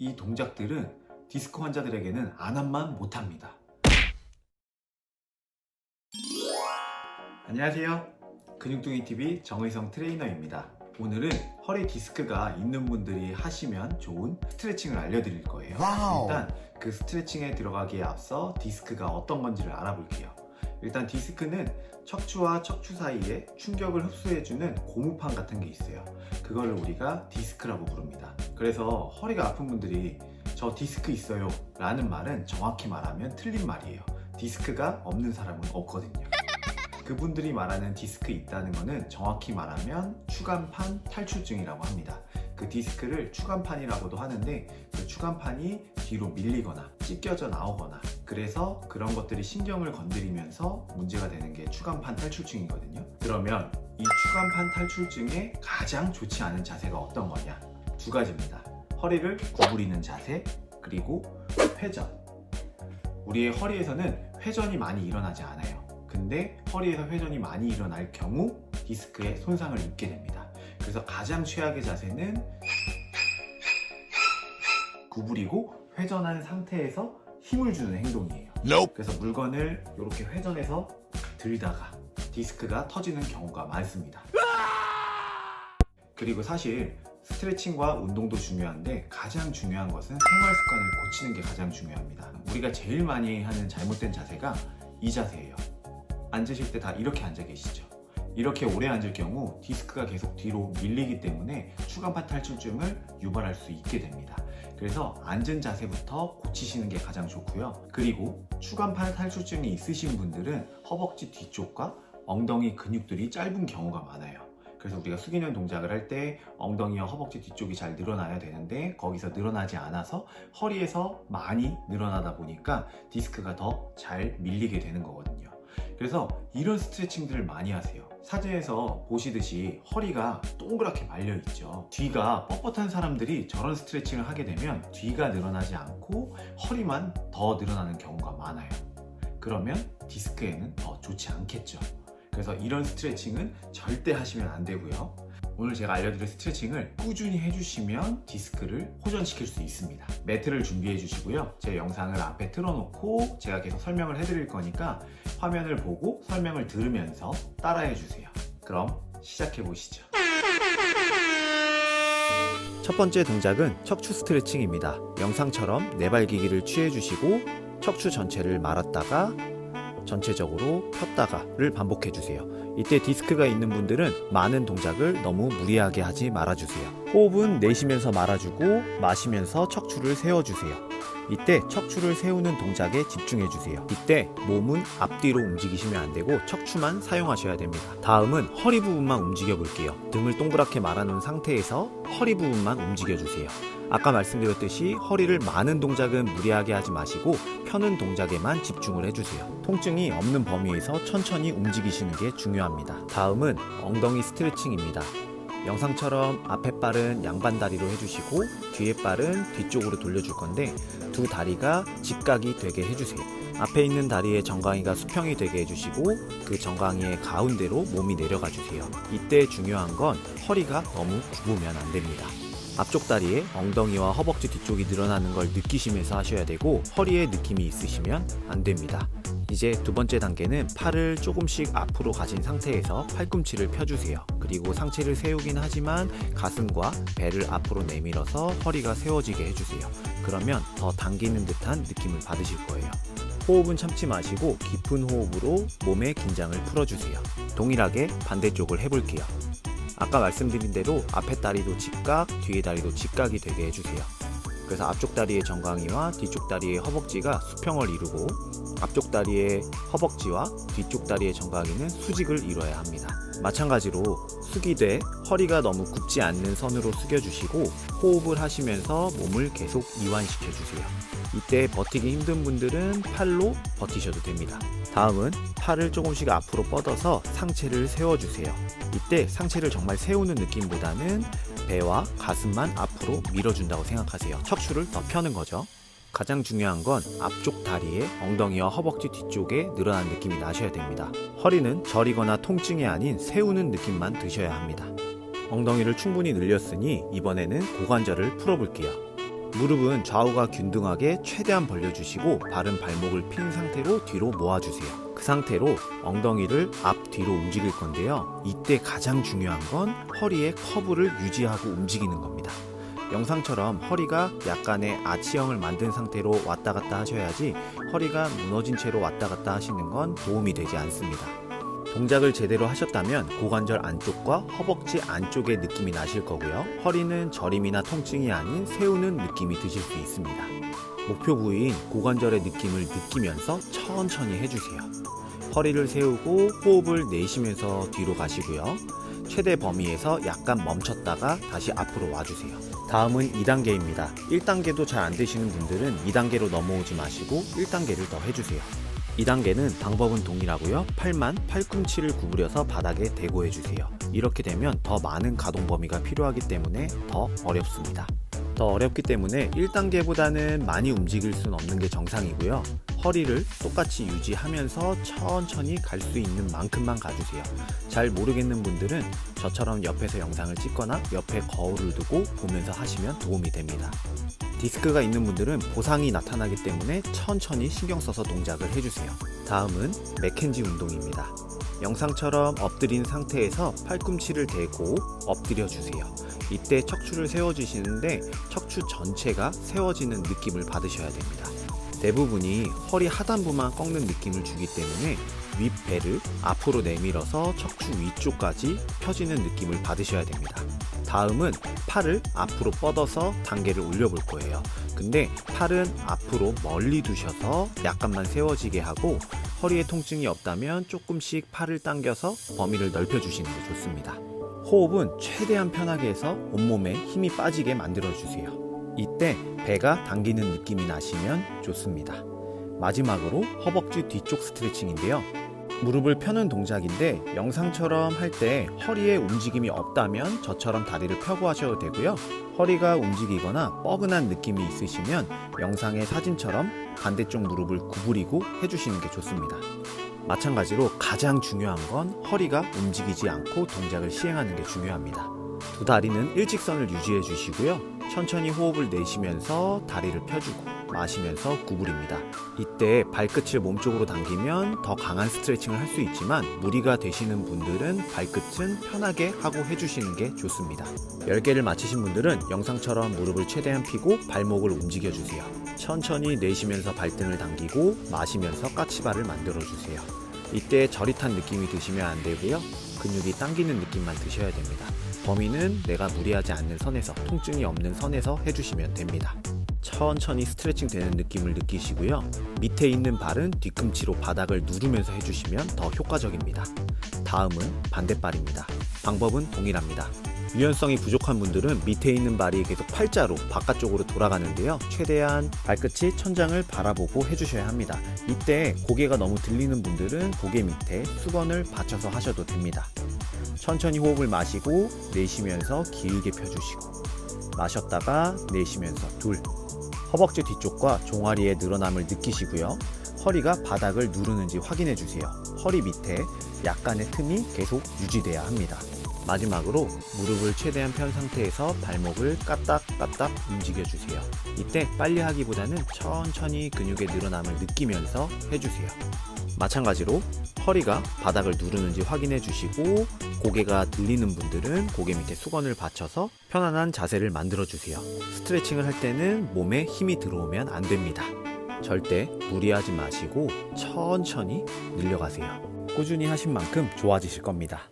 이 동작들은 디스크 환자들에게는 안 한만 못합니다. 안녕하세요. 근육둥이 TV 정의성 트레이너입니다. 오늘은 허리 디스크가 있는 분들이 하시면 좋은 스트레칭을 알려드릴 거예요. 와우. 일단 그 스트레칭에 들어가기에 앞서 디스크가 어떤 건지를 알아볼게요. 일단 디스크는 척추와 척추 사이에 충격을 흡수해주는 고무판 같은 게 있어요. 그거를 우리가 디스크라고 부릅니다. 그래서 허리가 아픈 분들이 저 디스크 있어요 라는 말은 정확히 말하면 틀린 말이에요. 디스크가 없는 사람은 없거든요. 그분들이 말하는 디스크 있다는 거는 정확히 말하면 추간판 탈출증이라고 합니다. 그 디스크를 추간판이라고도 하는데 그 추간판이 뒤로 밀리거나 찢겨져 나오거나 그래서 그런 것들이 신경을 건드리면서 문제가 되는 게 추간판 탈출증이거든요. 그러면 이 추간판 탈출증에 가장 좋지 않은 자세가 어떤 거냐? 두 가지입니다. 허리를 구부리는 자세 그리고 회전. 우리의 허리에서는 회전이 많이 일어나지 않아요. 근데 허리에서 회전이 많이 일어날 경우 디스크에 손상을 입게 됩니다. 그래서 가장 최악의 자세는 구부리고 회전한 상태에서 힘을 주는 행동이에요. Nope. 그래서 물건을 이렇게 회전해서 들다가 디스크가 터지는 경우가 많습니다. 그리고 사실 스트레칭과 운동도 중요한데 가장 중요한 것은 생활 습관을 고치는 게 가장 중요합니다. 우리가 제일 많이 하는 잘못된 자세가 이 자세예요. 앉으실 때 다 이렇게 앉아 계시죠. 이렇게 오래 앉을 경우 디스크가 계속 뒤로 밀리기 때문에 추간판 탈출증을 유발할 수 있게 됩니다. 그래서 앉은 자세부터 고치시는 게 가장 좋고요. 그리고 추간판 탈출증이 있으신 분들은 허벅지 뒤쪽과 엉덩이 근육들이 짧은 경우가 많아요. 그래서 우리가 숙이는 동작을 할 때 엉덩이와 허벅지 뒤쪽이 잘 늘어나야 되는데 거기서 늘어나지 않아서 허리에서 많이 늘어나다 보니까 디스크가 더 잘 밀리게 되는 거거든요. 그래서 이런 스트레칭들을 많이 하세요. 사진에서 보시듯이 허리가 동그랗게 말려 있죠. 뒤가 뻣뻣한 사람들이 저런 스트레칭을 하게 되면 뒤가 늘어나지 않고 허리만 더 늘어나는 경우가 많아요. 그러면 디스크에는 더 좋지 않겠죠. 그래서 이런 스트레칭은 절대 하시면 안 되고요. 오늘 제가 알려드릴 스트레칭을 꾸준히 해주시면 디스크를 호전시킬 수 있습니다. 매트를 준비해 주시고요. 제 영상을 앞에 틀어놓고 제가 계속 설명을 해드릴 거니까 화면을 보고 설명을 들으면서 따라해 주세요. 그럼 시작해 보시죠. 첫 번째 동작은 척추 스트레칭입니다. 영상처럼 내발기기를 취해 주시고 척추 전체를 말았다가 전체적으로 폈다가를 반복해 주세요. 이때 디스크가 있는 분들은 많은 동작을 너무 무리하게 하지 말아주세요. 호흡은 내쉬면서 말아주고 마시면서 척추를 세워주세요. 이때 척추를 세우는 동작에 집중해 주세요. 이때 몸은 앞뒤로 움직이시면 안 되고 척추만 사용하셔야 됩니다. 다음은 허리 부분만 움직여 볼게요. 등을 동그랗게 말아 놓은 상태에서 허리 부분만 움직여 주세요. 아까 말씀드렸듯이 허리를 많은 동작은 무리하게 하지 마시고 펴는 동작에만 집중을 해주세요. 통증이 없는 범위에서 천천히 움직이시는 게 중요합니다. 다음은 엉덩이 스트레칭입니다. 영상처럼 앞에 발은 양반 다리로 해주시고 뒤에 발은 뒤쪽으로 돌려줄 건데 두 다리가 직각이 되게 해주세요. 앞에 있는 다리의 정강이가 수평이 되게 해주시고 그 정강이의 가운데로 몸이 내려가 주세요. 이때 중요한 건 허리가 너무 굽으면 안 됩니다. 앞쪽 다리에 엉덩이와 허벅지 뒤쪽이 늘어나는 걸 느끼시면서 하셔야 되고 허리에 느낌이 있으시면 안 됩니다. 이제 두 번째 단계는 팔을 조금씩 앞으로 가진 상태에서 팔꿈치를 펴주세요. 그리고 상체를 세우긴 하지만 가슴과 배를 앞으로 내밀어서 허리가 세워지게 해주세요. 그러면 더 당기는 듯한 느낌을 받으실 거예요. 호흡은 참지 마시고 깊은 호흡으로 몸의 긴장을 풀어주세요. 동일하게 반대쪽을 해볼게요. 아까 말씀드린 대로 앞에 다리도 직각, 뒤에 다리도 직각이 되게 해주세요. 그래서 앞쪽 다리의 정강이와 뒤쪽 다리의 허벅지가 수평을 이루고 앞쪽 다리의 허벅지와 뒤쪽 다리의 정강이는 수직을 이뤄야 합니다. 마찬가지로 숙이되 허리가 너무 굽지 않는 선으로 숙여주시고 호흡을 하시면서 몸을 계속 이완시켜 주세요. 이때 버티기 힘든 분들은 팔로 버티셔도 됩니다. 다음은 팔을 조금씩 앞으로 뻗어서 상체를 세워주세요. 이때 상체를 정말 세우는 느낌보다는 배와 가슴만 앞으로 밀어준다고 생각하세요. 척추를 더 펴는 거죠. 가장 중요한 건 앞쪽 다리에 엉덩이와 허벅지 뒤쪽에 늘어난 느낌이 나셔야 됩니다. 허리는 저리거나 통증이 아닌 세우는 느낌만 드셔야 합니다. 엉덩이를 충분히 늘렸으니 이번에는 고관절을 풀어볼게요. 무릎은 좌우가 균등하게 최대한 벌려주시고 바른 발목을 핀 상태로 뒤로 모아주세요. 그 상태로 엉덩이를 앞 뒤로 움직일 건데요. 이때 가장 중요한 건 허리의 커브를 유지하고 움직이는 겁니다. 영상처럼 허리가 약간의 아치형을 만든 상태로 왔다 갔다 하셔야지 허리가 무너진 채로 왔다 갔다 하시는 건 도움이 되지 않습니다. 동작을 제대로 하셨다면 고관절 안쪽과 허벅지 안쪽의 느낌이 나실 거고요. 허리는 저림이나 통증이 아닌 세우는 느낌이 드실 수 있습니다. 목표 부위인 고관절의 느낌을 느끼면서 천천히 해주세요. 허리를 세우고 호흡을 내쉬면서 뒤로 가시고요. 최대 범위에서 약간 멈췄다가 다시 앞으로 와주세요. 다음은 2단계입니다. 1단계도 잘 안 되시는 분들은 2단계로 넘어오지 마시고 1단계를 더 해주세요. 2단계는 방법은 동일하고요. 팔만 팔꿈치를 구부려서 바닥에 대고 해주세요. 이렇게 되면 더 많은 가동 범위가 필요하기 때문에 더 어렵습니다. 더 어렵기 때문에 1단계보다는 많이 움직일 수는 없는 게 정상이고요. 허리를 똑같이 유지하면서 천천히 갈 수 있는 만큼만 가주세요. 잘 모르겠는 분들은 저처럼 옆에서 영상을 찍거나 옆에 거울을 두고 보면서 하시면 도움이 됩니다. 디스크가 있는 분들은 보상이 나타나기 때문에 천천히 신경 써서 동작을 해주세요. 다음은 맥켄지 운동입니다. 영상처럼 엎드린 상태에서 팔꿈치를 대고 엎드려 주세요. 이때 척추를 세워주시는데 척추 전체가 세워지는 느낌을 받으셔야 됩니다. 대부분이 허리 하단부만 꺾는 느낌을 주기 때문에 윗배를 앞으로 내밀어서 척추 위쪽까지 펴지는 느낌을 받으셔야 됩니다. 다음은 팔을 앞으로 뻗어서 단계를 올려볼 거예요. 근데 팔은 앞으로 멀리 두셔서 약간만 세워지게 하고 허리에 통증이 없다면 조금씩 팔을 당겨서 범위를 넓혀주시는 게 좋습니다. 호흡은 최대한 편하게 해서 온몸에 힘이 빠지게 만들어 주세요. 이때 배가 당기는 느낌이 나시면 좋습니다. 마지막으로 허벅지 뒤쪽 스트레칭인데요. 무릎을 펴는 동작인데 영상처럼 할 때 허리에 움직임이 없다면 저처럼 다리를 펴고 하셔도 되고요. 허리가 움직이거나 뻐근한 느낌이 있으시면 영상의 사진처럼 반대쪽 무릎을 구부리고 해주시는 게 좋습니다. 마찬가지로 가장 중요한 건 허리가 움직이지 않고 동작을 시행하는 게 중요합니다. 두 다리는 일직선을 유지해 주시고요. 천천히 호흡을 내쉬면서 다리를 펴주고 마시면서 구부립니다. 이때 발끝을 몸쪽으로 당기면 더 강한 스트레칭을 할 수 있지만 무리가 되시는 분들은 발끝은 편하게 하고 해주시는 게 좋습니다. 10개를 마치신 분들은 영상처럼 무릎을 최대한 펴고 발목을 움직여 주세요. 천천히 내쉬면서 발등을 당기고 마시면서 까치발을 만들어 주세요. 이때 저릿한 느낌이 드시면 안 되고요. 근육이 당기는 느낌만 드셔야 됩니다. 범위는 내가 무리하지 않는 선에서 통증이 없는 선에서 해주시면 됩니다. 천천히 스트레칭 되는 느낌을 느끼시고요. 밑에 있는 발은 뒤꿈치로 바닥을 누르면서 해주시면 더 효과적입니다. 다음은 반대발입니다. 방법은 동일합니다. 유연성이 부족한 분들은 밑에 있는 발이 계속 팔자로 바깥쪽으로 돌아가는데요. 최대한 발끝이 천장을 바라보고 해주셔야 합니다. 이때 고개가 너무 들리는 분들은 고개 밑에 수건을 받쳐서 하셔도 됩니다. 천천히 호흡을 마시고 내쉬면서 길게 펴주시고 마셨다가 내쉬면서 둘 허벅지 뒤쪽과 종아리의 늘어남을 느끼시고요. 허리가 바닥을 누르는지 확인해 주세요. 허리 밑에 약간의 틈이 계속 유지돼야 합니다. 마지막으로 무릎을 최대한 편 상태에서 발목을 까딱까딱 움직여 주세요. 이때 빨리 하기보다는 천천히 근육의 늘어남을 느끼면서 해주세요. 마찬가지로 허리가 바닥을 누르는지 확인해 주시고 고개가 들리는 분들은 고개 밑에 수건을 받쳐서 편안한 자세를 만들어 주세요. 스트레칭을 할 때는 몸에 힘이 들어오면 안 됩니다. 절대 무리하지 마시고 천천히 늘려가세요. 꾸준히 하신 만큼 좋아지실 겁니다.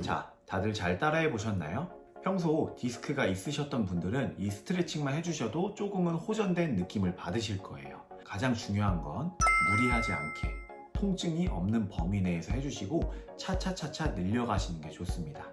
자, 다들 잘 따라해 보셨나요? 평소 디스크가 있으셨던 분들은 이 스트레칭만 해주셔도 조금은 호전된 느낌을 받으실 거예요. 가장 중요한 건 무리하지 않게 통증이 없는 범위 내에서 해주시고 차차차차 늘려가시는 게 좋습니다.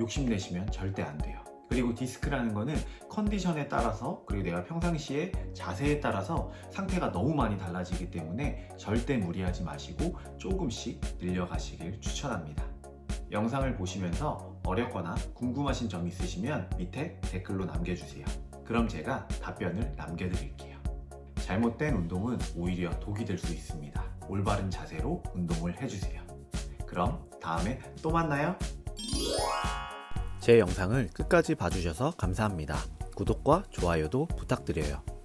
욕심내시면 절대 안 돼요. 그리고 디스크라는 거는 컨디션에 따라서 그리고 내가 평상시에 자세에 따라서 상태가 너무 많이 달라지기 때문에 절대 무리하지 마시고 조금씩 늘려가시길 추천합니다. 영상을 보시면서 어렵거나 궁금하신 점 있으시면 밑에 댓글로 남겨주세요. 그럼 제가 답변을 남겨드릴게요. 잘못된 운동은 오히려 독이 될 수 있습니다. 올바른 자세로 운동을 해주세요. 그럼 다음에 또 만나요. 제 영상을 끝까지 봐주셔서 감사합니다. 구독과 좋아요도 부탁드려요.